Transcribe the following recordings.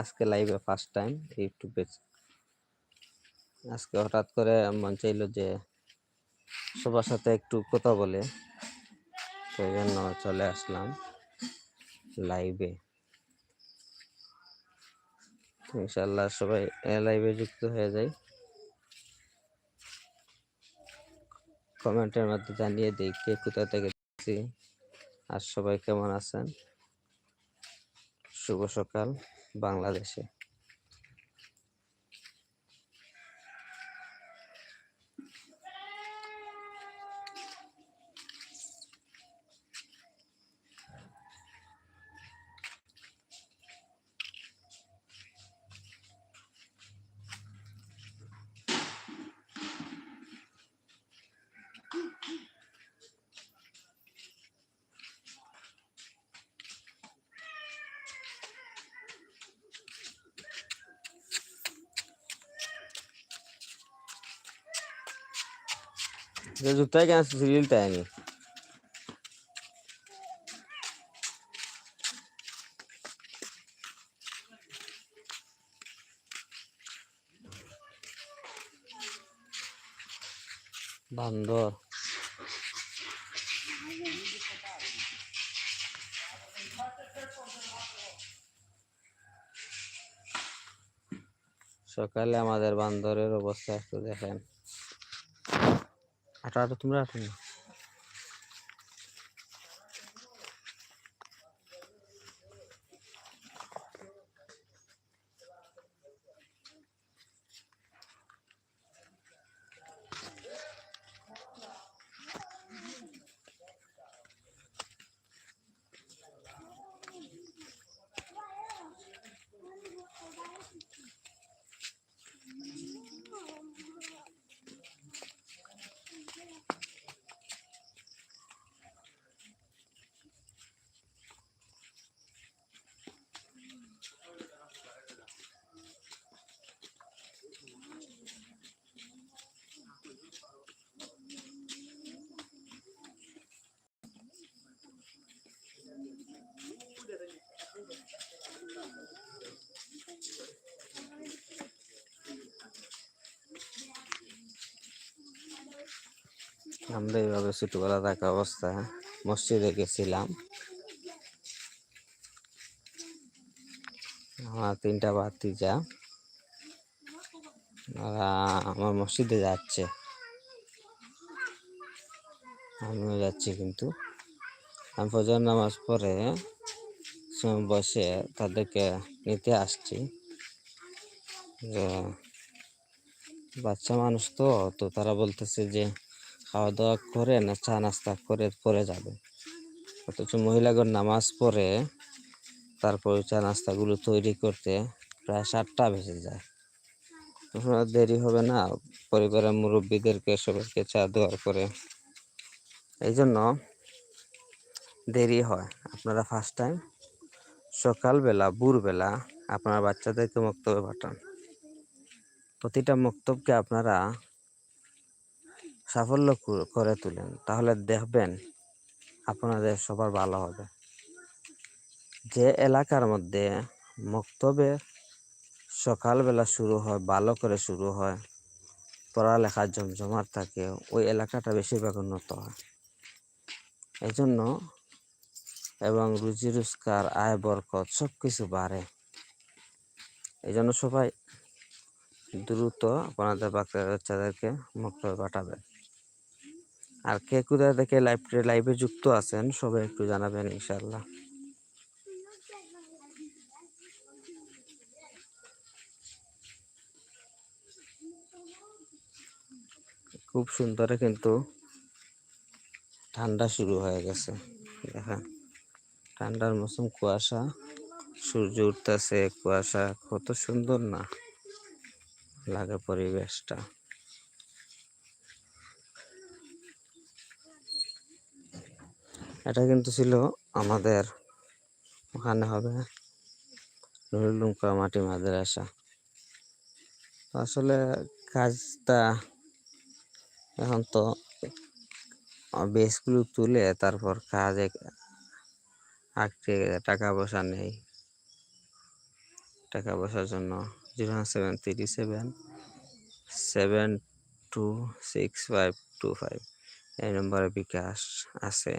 আজকে লাইভে first time ইউটিউবে আজকে হঠাৎ করে মন চাইলো যে সবার সাথে একটু কথা বলে সেই জন্য চলে আসলাম লাইভে ইনশাল্লাহ সবাই লাইভে যুক্ত হয়ে যায়। কমেন্টের মধ্যে জানিয়ে দিই কে কোথা থেকে আর সবাই কেমন আছেন? শুভ সকাল। বাংলাদেশে। যে জুতাই কেন সিরিল তাই নি বান্দর সকালে আমাদের বান্দরের অবস্থা একটু দেখেন আটা আটা তোমরা না আমরা এইভাবে ছোটবেলা থাকা অবস্থা, মসজিদে গেছিলাম। আমার তিনটা ভাতিজা ওরা আমার মসজিদে যাচ্ছে। আমিও যাচ্ছি কিন্তু। আমি ফজর নামাজ পরে বসে তাদেরকে নিতে আসছি। যে, বাচ্চা মানুষ তো তো তারা বলতেছে যে খাওয়া দাওয়া করে না চা নাস্তা করে পরে যাবে। অথচ মহিলাগণ নামাজ পড়ে, তারপর চা নাস্তাগুলো তৈরি করতে প্রায় সাতটা বেজে যায়। দেরি হবে না, পরিবারের মুরব্বীদেরকে, সবাইকে চা দেওয়ার পরে। এই জন্য দেরি হয়। আপনারা ফার্স্ট টাইম সকালবেলা, ভোরবেলা আপনার বাচ্চাদেরকে মক্তবে পাঠান। প্রতিটা মক্তবকে আপনারা সাফল্য করে তুলেন, তাহলে দেখবেন আপনাদের সবার ভালো হবে। যে এলাকার মধ্যে মক্তবে সকালবেলা শুরু হয়, ভালো করে শুরু হয়, পড়ালেখা জমজমাট থাকে, ওই এলাকাটা বেশিরভাগ উন্নত হয়। এই জন্য এবং রুজি রোজগার, আয় বরকত সব কিছু বাড়ে। এই জন্য সবাই দ্রুত আপনাদের বাচ্চা বাচ্চাদেরকে মক্তবে পাঠাবেন। আর কে কোথায় থেকে লাইভ লাইভে যুক্ত আছেন, সবাই একটু জানাবেন ইনশাল্লাহ খুব সুন্দর কিন্তু ঠান্ডা শুরু হয়ে গেছে। দেখেন, ঠান্ডার মৌসুম কুয়াশা, সূর্য উঠতেছে, কুয়াশা কত সুন্দর না লাগে পরিবেশটা। এটা কিন্তু ছিল আমাদের ওখানে হবে নুরুলুমকা মাটি মাদ্রাসা। আসলে কাজটা এখন তো বেসগুলো তুলে তারপর কাজে আঁকতে টাকা পয়সা নেই। টাকা পয়সার জন্য zero seven three seven seven two six five two five এই নম্বরে বিকাশ আছে।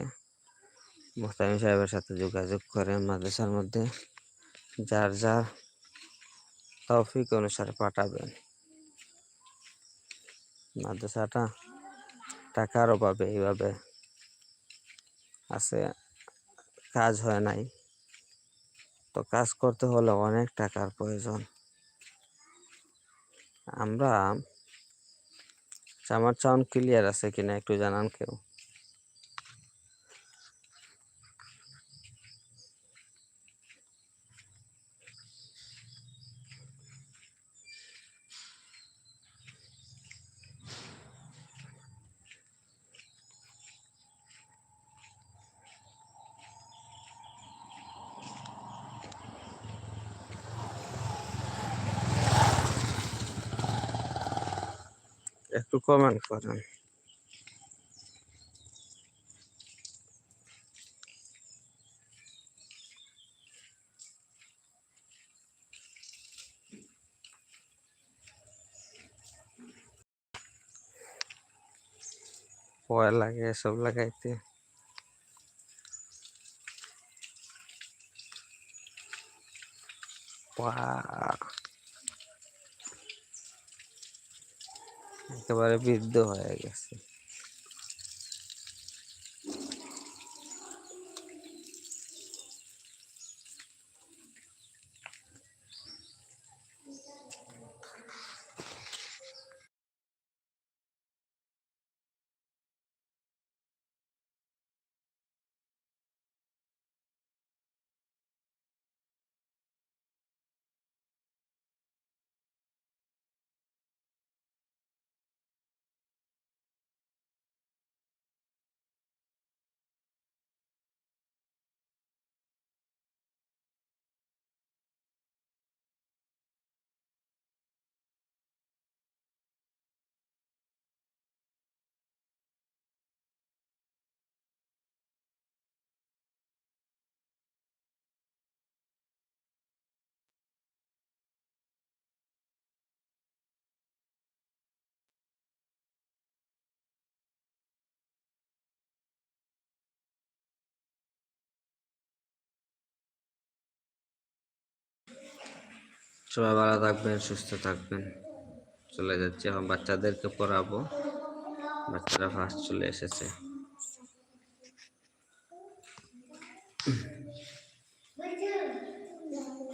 মোস্তামিম সাহেবের সাথে যোগাযোগ করে মাদ্রাসার মধ্যে, যার যার তৌফিক অনুসারে পাঠাবেন। মাদ্রাসাটা টাকার অভাবে এইভাবে আছে, কাজ হয় নাই। তো কাজ করতে হলে অনেক টাকার প্রয়োজন। আমরা আমার সাউন্ড ক্লিয়ার আছে কিনা একটু জানান কেউ। একটু কমেন্ট করেন ভয় লাগে এসব লাগাইতে বাহ! একেবারে বৃদ্ধ হয়ে গেছে। সবাই ভালো থাকবেন সুস্থ থাকবেন। চলে যাচ্ছে এখন বাচ্চাদেরকে পড়াবো। বাচ্চারা ফার্স্ট চলে এসেছে।